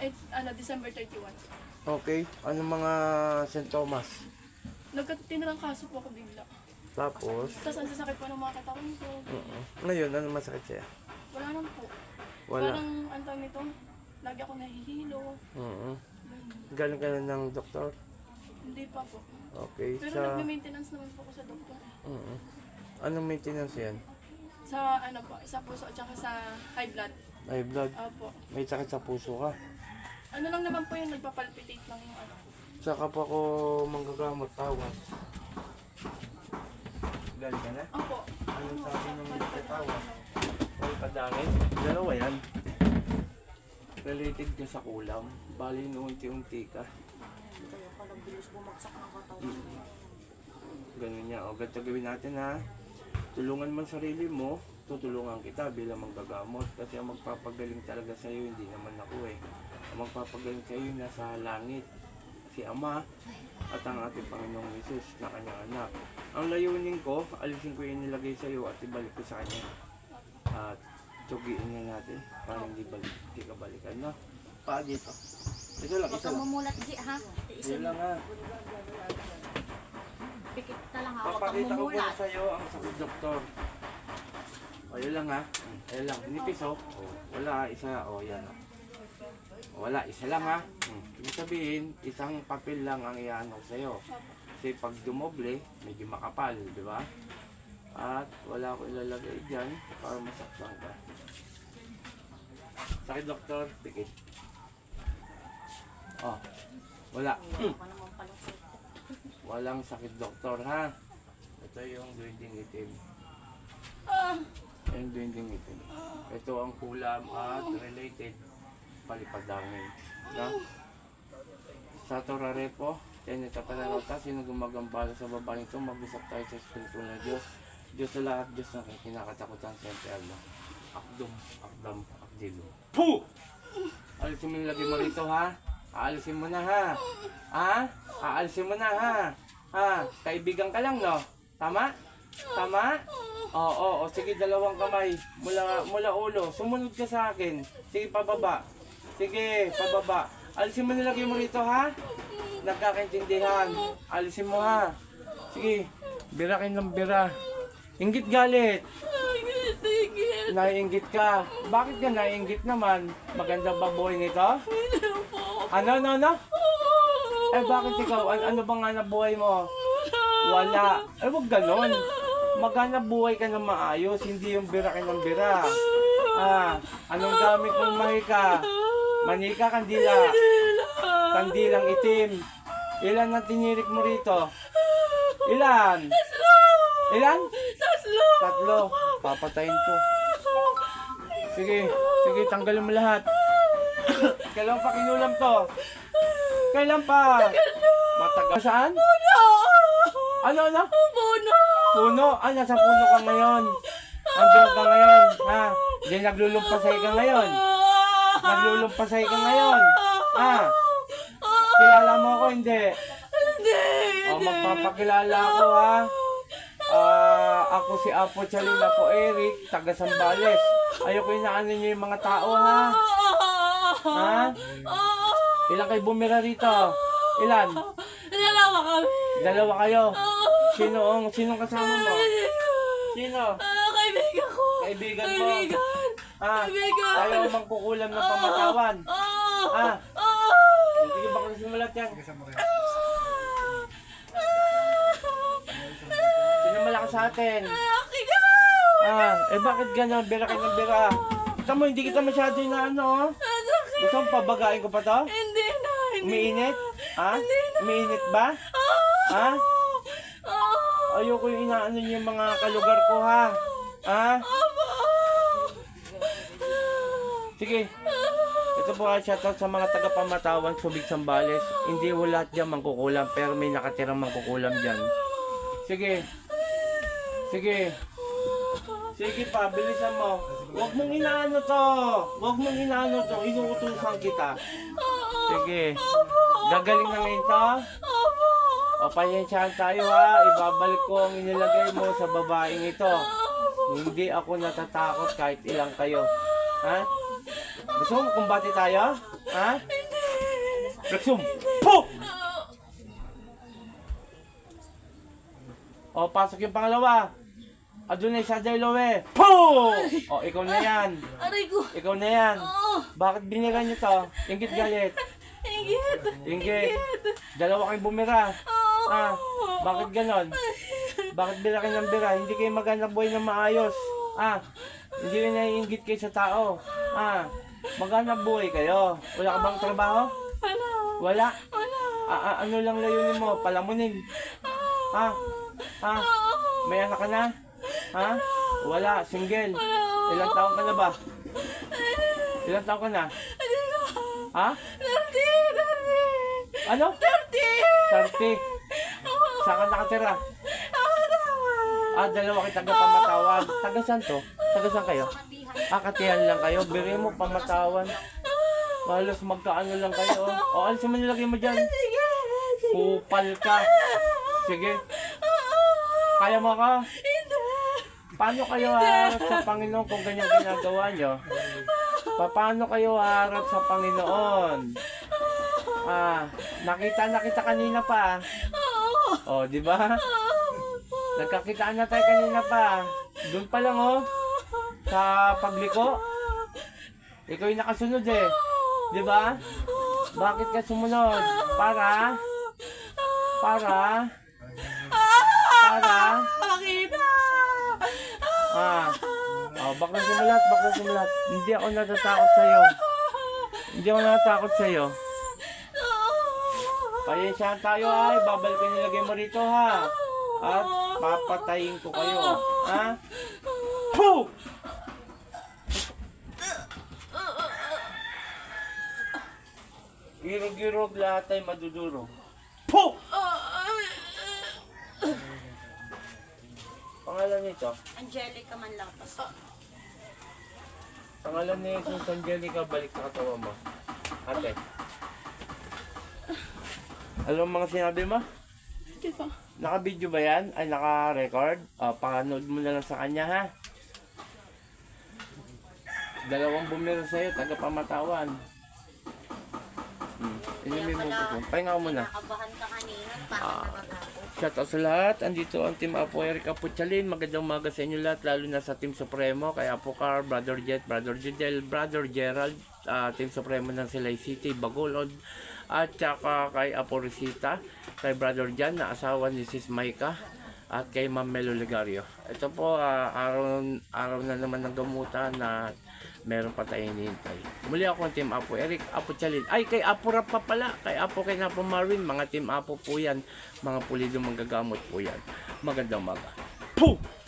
eh, ano, December 31. Okay. Ano mga sintomas? Nagkatinarang kaso po ako bigla. Tapos, Tapos ang sasakit po ng mga katawan ko. oo. ngayon, ano masakit siya? Wala nang po. Wala. Parang, ang tawag nito, lagi ako nahihilo. Oo. Galing ka na ng doktor? Hindi pa po. Okay. Pero Sa, nagme-maintenance naman po ako sa doktor. eh. oo. Anong maintenance yan? Sa ano po, sa puso at saka sa high blood. High blood. Opo. May sakit sa puso ka. Ano lang naman po yung nagpapalpitate lang yung ano. Saka pa ako manggagamot tawag. Galing ka na? Opo. Anong sabi ng nagtatawag? May padangin? Dalawa yan. Related ka sa kulam. Bali, unti-unti ka. Kaya pala bilis bumagsak ng katawan. Mm. Ganun niya. O, ganito gawin natin ha. Tulungan mo ang sarili mo, tutulungan kita bilang manggagamot. Kasi ang magpapagaling talaga sa iyo, hindi naman ako eh. Ang magpapagaling sa iyo nasa langit. Si Ama at ang ating Panginoong Yesus na kanyang anak. Ang layunin ko, alisin ko yung nilagay sa iyo at ibalik ko sa kanya. At tugiin na natin para hindi balik, hindi ka balikan na. Pa dito. Ito lang, isa lang. mumulat, G, ha? Tiisin lang ha. Pikit ka lang, ha? Papakita ko mumulat. sa iyo ang sakit doktor. O, yun lang ha. Ayun lang. Nipis oh. Wala, isa. O, yan o. Wala, isa lang ha. Hmm. Ibig sabihin, isang papel lang ang iano sa iyo. Kasi pag dumoble, medyo makapal, di ba? At wala ko ilalagay dyan para masaktan ka. Sakit doktor, pikit. Oh, wala. Walang sakit doktor ha. Ito yung duwinding itim. Ah! Yung duwinding itim. Ito ang kulam at related palipadangin. No? Sa Torarepo, yan yung tapanarota, sino gumagambala sa babaeng ito, mag-usap tayo sa Espiritu ng Diyos. Diyos sa lahat, Diyos na kinakatakutan sa Eterno. Akdum, akdam, akdilu. Puh! Alisin mo yung lagi mo rito ha. Aalisin mo na ha. Ha? Aalisin mo na ha. Ha? Kaibigan ka lang no? Tama? Tama? Oo, oo, oo. Sige, dalawang kamay. Mula, mula ulo. Sumunod ka sa akin. Sige, pababa. Sige, pababa. Alisin mo nilagay mo rito ha. Nagkakaintindihan. Alisin mo ha. Sige, birakin ng bira. Ingit galit. Tigil! Naiinggit ka. Bakit ka naiinggit naman? Maganda ba buhay nito? Ano, ano, ano? Eh, bakit ikaw? An- ano bang hanap buhay mo? Wala. Eh, wag ganon. Maghanap buhay ka na maayos, hindi yung birakin ng bira. Ah, anong gamit mong mahika? Manika, kandila. Kandilang itim. Ilan ang tinirik mo rito? Ilan? Ilan? Taslo! Tatlo. Papatayin ko. Sige, sige, tanggalin mo lahat. Kailan pa kinulam to? Kailan pa? Matagal. Saan? Ano, ano? Bono! Puno? Ah, nasa puno ka ngayon. Andiyan ka ngayon. Ha? Hindi naglulumpasay ka ngayon. Naglulumpasay ka ngayon. Ha? Kilala mo ako, hindi. Hindi! O, magpapakilala ako, ha? Ah, ako si Apo Chalina po Eric, taga Sambales. Ayoko inaano niyo yung mga tao, ha? Ha? Ilan kayo bumira rito? Ilan? Dalawa kami! Dalawa kayo. Sino ang sino kasama mo? Sino? Ah, kaibigan ko! Kaibigan mo. Kaibigan! Ha? Kaibigan! Ayaw mangkukulam ng pamatawan. Ah! Ha? Ah! Sige ba kung simulat yan? Sino malakas sa atin? Ah, eh bakit gano'n? Bira ka ng bira. Kita mo, hindi kita masyado na ano, oh. Gusto mo pabagain ko pa to? Hindi na! Hindi Umiinit? Ha? Hindi na. Umiinit ba? Ha? Ayoko yung inaano yung mga kalugar ko, ha? Ha? Sige. Ito po ay shoutout sa mga taga-pamatawan, Subic Sambales. Hindi ho lahat dyan mangkukulam, pero may nakatirang mangkukulam dyan. Sige. Sige. Sige pa, bilisan mo. Huwag mong inaano to. Huwag mong inaano to. Inuutusan kita. Sige. Gagaling na ngayon to. O, pasensyahan tayo ha. Ibabalik ko ang inilagay mo sa babaeng ito. Hindi ako natatakot kahit ilang kayo. Ha? Gusto mo kumbati tayo? Ha? Rexum! Po! O, pasok yung pangalawa. Adunay sa Lowe. Po! O, ikaw na yan. Aray ko! Ikaw na yan. Bakit binira niyo to? Ingit galit. Ingit! Ingit. Dalawa kayong bumira. Oh! Ah, bakit ganon? Bakit bira kayo ng bira? Hindi kayo maghanap buhay ng maayos. Ah, hindi kayo naiingit kayo sa tao. Ah, maghanap buhay kayo. Wala ka bang trabaho? Wala. Wala. Wala. Ah, ah, ano lang layunin mo? Palamunin. Ha? Ha? May anak ka na? Ha? Wala. Single. Ilang taon ka na ba? Ilang taon ka na? Ha? Dirty! Dirty! Ano? Dirty! 30. Saan ka nakatira? Ah, dalawa kayo taga pamatawan. Taga saan to? Taga saan kayo? Ah, katihan lang kayo. Biri mo pamatawan. Halos magkaano lang kayo. O, alisin mo nilagay mo dyan. Kupal ka. Sige. Kaya mo ka? Paano kayo haharap sa Panginoon kung ganyan ginagawa nyo? Pa- Paano kayo haharap sa Panginoon? Ah, nakita na kita kanina pa. Oh, di ba? Nagkakitaan na tayo kanina pa. Doon pa lang oh. Sa pagliko. Ikaw yung nakasunod eh. Di ba? Bakit ka sumunod? Para? Para? Para? Pakita! Ah. Oh, bakla simulat, bakla simulat. Hindi ako natatakot sa iyo. Hindi ako natatakot sa iyo. Pasensyahan tayo ay, babalik ko nilagay mo rito ha. At papatayin ko kayo. Ha? Puh! Girog-girog lahat ay madudurog. Puh! Pangalan nito? Angelica man lang pas. Pangalan ni Sus Angelica, balik sa katawan mo. Ate. Alam mo mga sinabi mo? Hindi pa. Naka-video ba yan? Ay, naka-record? Ah, panood mo na lang sa kanya, ha? Dalawang bumiro sa'yo, taga pamatawan. Hmm. Inumin mo po. Pahinga ko muna. Nakabahan ka kanina. Parang nakakapo. Shout out sa lahat. Andito ang Team Apo Eric Aputchalin. Magandang umaga sa inyo lahat, lalo na sa Team Supremo, kay Apo Car, Brother Jet, Brother Jidel, Brother Gerald, ah, Team Supremo ng Silay City, Bagolod, at saka kay Apo Risita, kay Brother Jan, na asawa ni Sis Maika, at kay Ma'am Melo Legario. Ito po, ah, araw, araw na naman ng gamutan na meron pa tayong hinihintay. Muli ako ang Team Apo Eric Apo Chalin. Ay, kay Apo Rap pa pala. Kay Apo kay Napo Marvin. Mga Team Apo po yan. Mga pulido manggagamot po yan. Magandang umaga. Puh!